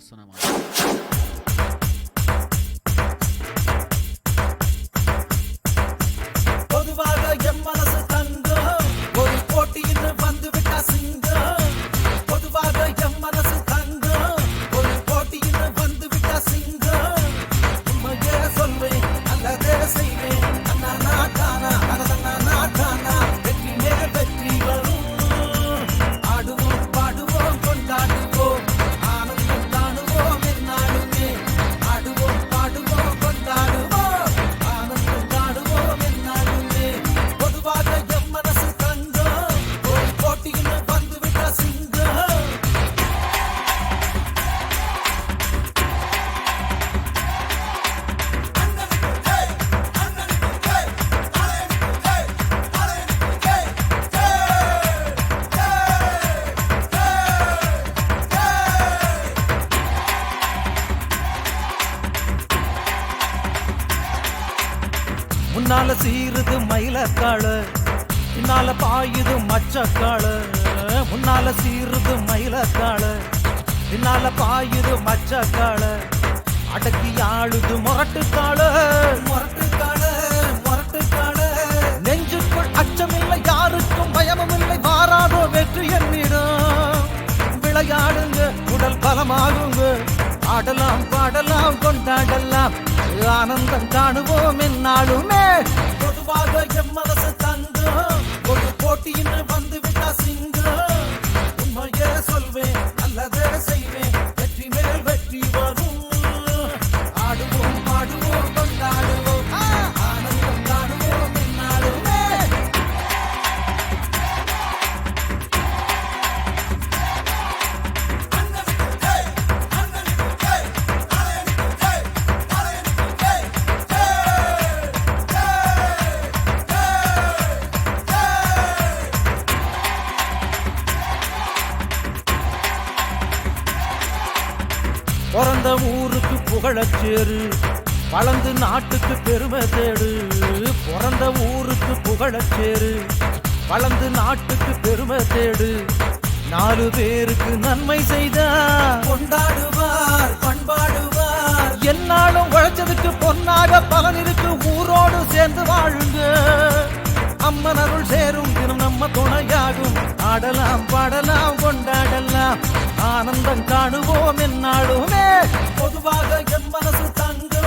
আলোচনা মাধ্যম முன்னால சீருது மயிலக்காளு பின்னால பாயுது மச்சக்காளு. முன்னால சீருது மயிலக்காளு பின்னால பாயுது மச்சக்காளு. அடக்கி ஆளுது முரட்டுக்காளு. முரட்டுக்காளு முரட்டுக்காளு. நெஞ்சுக்குள் அச்சமில்லை யாருக்கும் பயமும் இல்லை மாறாதோ வெற்றி என்னிடம். விளையாடுங்க உடல் பலமாகுங்க. ஆடலாம் பாடலாம் கொண்டாடலாம். ஆனந்தம் காணுவோம் என்னாலுமே பொதுவாக எம் பிறந்த ஊருக்கு புகழச்சேரு வளர்ந்து நாட்டுக்கு பெருமை தேடு. பிறந்த ஊருக்கு புகழச்சேரு வளர்ந்து நாட்டுக்கு பெருமை தேடு. நாலு பேருக்கு நன்மை செய்த. கொண்டாடுவார் பண்பாடுவார். என்னாலும் உழைச்சதுக்கு பொன்னாக பலன் இருக்கு. ஊரோடு சேர்ந்து வாழுங்க. அம்மன் அருள் சேரும் தினம் நம்ம துணையாகும். ஆடலாம் பாடலாம். ஆனந்தம் காணுவோம் என்னாலுமே. பொதுவாக என் மனசு தங்க